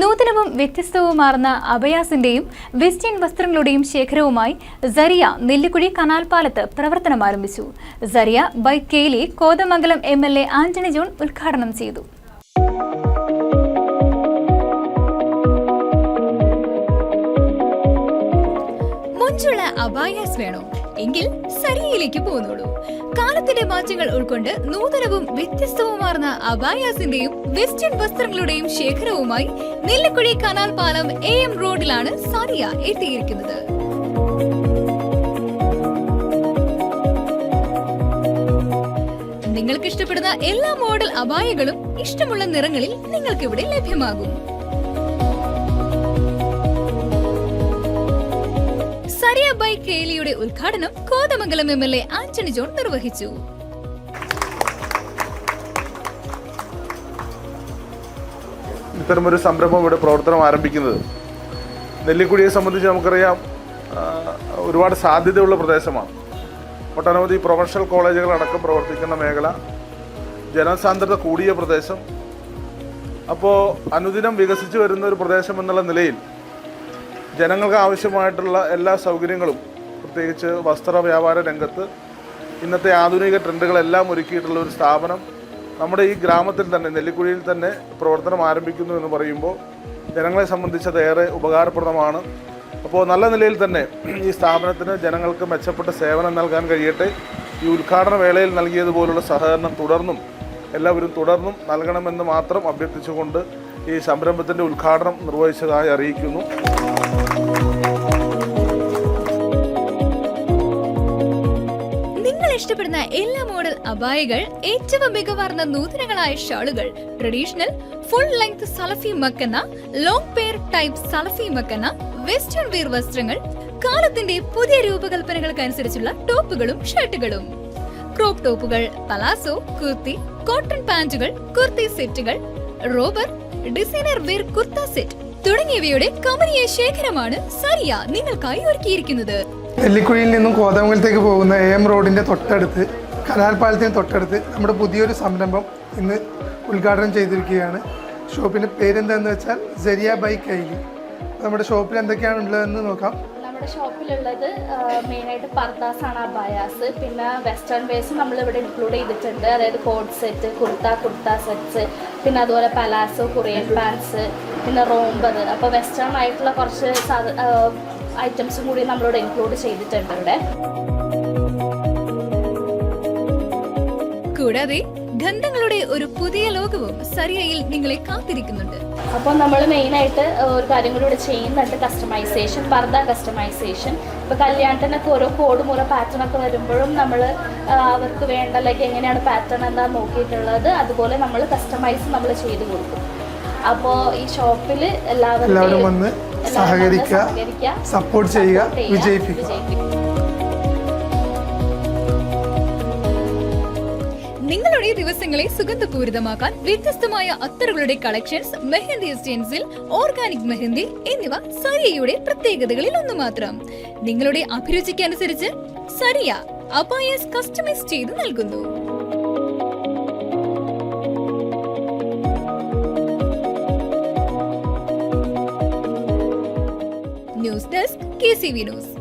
നൂതനവും വ്യത്യസ്തവുമാർന്ന അബയാസിന്റെയും വെസ്റ്റേൺ വസ്ത്രങ്ങളുടെയും ശേഖരവുമായി സരിയ നെല്ലിക്കുഴി കനാൽ പാലത്ത് പ്രവർത്തനം ആരംഭിച്ചു. Sariya by കെയിലി Kothamangalam M L A Antony John ഉദ്ഘാടനം ചെയ്തു. അബായാസ് വേണോ? എങ്കിൽ സരിയയിലേക്ക് പോന്നോളൂ കാലത്തിന്റെ മാറ്റങ്ങൾ ഉൾക്കൊണ്ട് നൂതനവും വ്യത്യസ്തവുമാർന്ന അബായാസിന്റെയും വെസ്റ്റേൺ വസ്ത്രങ്ങളുടെയും ശേഖരവുമായി നെല്ലിക്കുഴി കനാൽ പാലം എ എം റോഡിലാണ് സരിയ എത്തിയിരിക്കുന്നത്. നിങ്ങൾക്ക് ഇഷ്ടപ്പെടുന്ന എല്ലാ മോഡൽ അബായകളും ഇഷ്ടമുള്ള നിറങ്ങളിൽ നിങ്ങൾക്ക് ഇവിടെ ലഭ്യമാകും. സരിയ ബൈ കേലിയുടെ ഉദ്ഘാടനം Kothamangalam M L A Antony John നിർവഹിച്ചു. ഇത്തരമൊരു സംരംഭം ഇവിടെ പ്രവർത്തനം ആരംഭിക്കുന്നത് നെല്ലിക്കുടിയെ സംബന്ധിച്ച് നമുക്കറിയാം ഒരുപാട് സാധ്യതയുള്ള പ്രദേശമാണ്. ഒട്ടനവധി പ്രൊഫഷണൽ കോളേജുകൾ അടക്കം പ്രവർത്തിക്കുന്ന മേഖല ജനസാന്ദ്രത കൂടിയ പ്രദേശം. അപ്പോൾ അനുദിനം വികസിച്ചു വരുന്ന ഒരു പ്രദേശം എന്നുള്ള നിലയിൽ ജനങ്ങൾക്ക് ആവശ്യമായിട്ടുള്ള എല്ലാ സൗകര്യങ്ങളും പ്രത്യേകിച്ച് വസ്ത്ര വ്യാപാര രംഗത്ത് ഇന്നത്തെ ആധുനിക ട്രെൻഡുകളെല്ലാം ഒരുക്കിയിട്ടുള്ള ഒരു സ്ഥാപനം നമ്മുടെ ഈ ഗ്രാമത്തിൽ തന്നെ നെല്ലിക്കുഴിയിൽ തന്നെ പ്രവർത്തനം ആരംഭിക്കുന്നു എന്ന് പറയുമ്പോൾ ജനങ്ങളെ സംബന്ധിച്ച് അത് ഏറെ ഉപകാരപ്രദമാണ്. അപ്പോൾ നല്ല നിലയിൽ തന്നെ ഈ സ്ഥാപനത്തിന് ജനങ്ങൾക്ക് മെച്ചപ്പെട്ട സേവനം നൽകാൻ കഴിയട്ടെ. ഈ ഉദ്ഘാടന വേളയിൽ നൽകിയതുപോലുള്ള സഹകരണം തുടർന്നും എല്ലാവരും തുടർന്നും നൽകണമെന്ന് മാത്രം അഭ്യർത്ഥിച്ചുകൊണ്ട് ഈ സംരംഭത്തിന്റെ ഉദ്ഘാടനം നിർവഹിച്ചതായി അറിയിക്കുന്നു. നിങ്ങൾ ഇഷ്ടപ്പെടുന്ന എല്ലാ മോഡൽ അബായകൾ ഏറ്റവും മികവാർന്ന നൂതനങ്ങളായ ഷാളുകൾ. ട്രഡീഷണൽ ഫുൾ ലെങ്ത് സലഫി മക്കന ലോങ് പെയർ ടൈപ്പ് സലഫി മക്കന വെസ്റ്റേൺ വെയർ വസ്ത്രങ്ങൾ കാലത്തിന്റെ പുതിയ രൂപകൽപ്പനകൾക്കനുസരിച്ചുള്ള ടോപ്പുകളും ഷർട്ടുകളും. ക്രോപ്പ് ടോപ്പുകൾ പലാസോ കുർത്തി കോട്ടൺ പാന്റുകൾ കുർത്തി സെറ്റുകൾ റോബർ ഡിസൈനർ വെയർ കുർത്ത സെറ്റ് തുടങ്ങിയവയുടെ കമനീയ ശേഖരമാണ് സരിയ നിങ്ങൾക്കായി ഒരുക്കിയിരിക്കുന്നത്. നെല്ലിക്കുഴിയിൽ നിന്നും കോതമംഗലത്തേക്ക് പോകുന്ന എ എം റോഡിന്റെ തൊട്ടടുത്ത് കനാൽ പാലത്തിന് തൊട്ടടുത്ത് നമ്മുടെ പുതിയൊരു സംരംഭം ഇന്ന് ഉദ്ഘാടനം ചെയ്തിരിക്കുകയാണ്. ഷോപ്പിന്റെ പേരെന്താണെന്ന് വെച്ചാൽ സെരിയ ബൈ നമ്മുടെ ഷോപ്പിൽ എന്തൊക്കെയാണ് ഉള്ളതെന്ന് നോക്കാം. നമ്മുടെ ഷോപ്പിലുള്ളത് മെയിനായിട്ട് പർദാസ് ആണ് അബായാസ് പിന്നെ വെസ്റ്റേൺ വേസ് നമ്മൾ ഇവിടെ ഇൻക്ലൂഡ് ചെയ്തിട്ടുണ്ട്. അതായത് coord set kurta kurta sets പിന്നെ അതുപോലെ പലാസോ കൊറിയൻ പാൻസ് പിന്നെ റോംബർ അപ്പോൾ വെസ്റ്റേൺ ആയിട്ടുള്ള കുറച്ച് ഐറ്റംസും കൂടി നമ്മളിവിടെ ഇൻക്ലൂഡ് ചെയ്തിട്ടുണ്ട് ഇവിടെ. കൂടാതെ ഗന്ധങ്ങളുടെ ഒരു പുതിയ ലോകവും സരിയയിൽ നിങ്ങളെ കാത്തിരിക്കുന്നുണ്ട്. അപ്പോൾ നമ്മൾ മെയിനായിട്ട് ഒരു കാര്യം കൂടി ഇവിടെ ചെയ്യുന്നുണ്ട്. കസ്റ്റമൈസേഷൻ പർദ്ദ കസ്റ്റമൈസേഷൻ ഇപ്പോൾ കല്യാണത്തിനൊക്കെ ഓരോ കോഡ് മുറ പാറ്റേൺ ഒക്കെ വരുമ്പോഴും നമ്മൾ അവർക്ക് വേണ്ട ലൈക്ക് എങ്ങനെയാണ് പാറ്റേൺ എന്താ നോക്കിയിട്ടുള്ളത് അതുപോലെ നമ്മൾ കസ്റ്റമൈസ് നമ്മൾ ചെയ്ത് കൊടുക്കും. അപ്പോൾ ഈ ഷോപ്പിൽ എല്ലാവരും എല്ലാവരും വന്ന് സഹകരിക്കുക, സപ്പോർട്ട് ചെയ്യുക, വിജയിപ്പിക്കുക. ദിവസങ്ങളെ സുഗന്ധപൂരിതമാക്കാൻ വ്യത്യസ്തമായ അത്തറുകളുടെ collections mehndi stencil organic mehndi എന്നിവ സരിയയുടെ പ്രത്യേകതകളിൽ ഒന്ന് മാത്രം. നിങ്ങളുടെ അഭിരുചിക്ക് അനുസരിച്ച് സരിയ അപായസ് കസ്റ്റമൈസ് ചെയ്ത് നൽകുന്നു. News desk K C V news.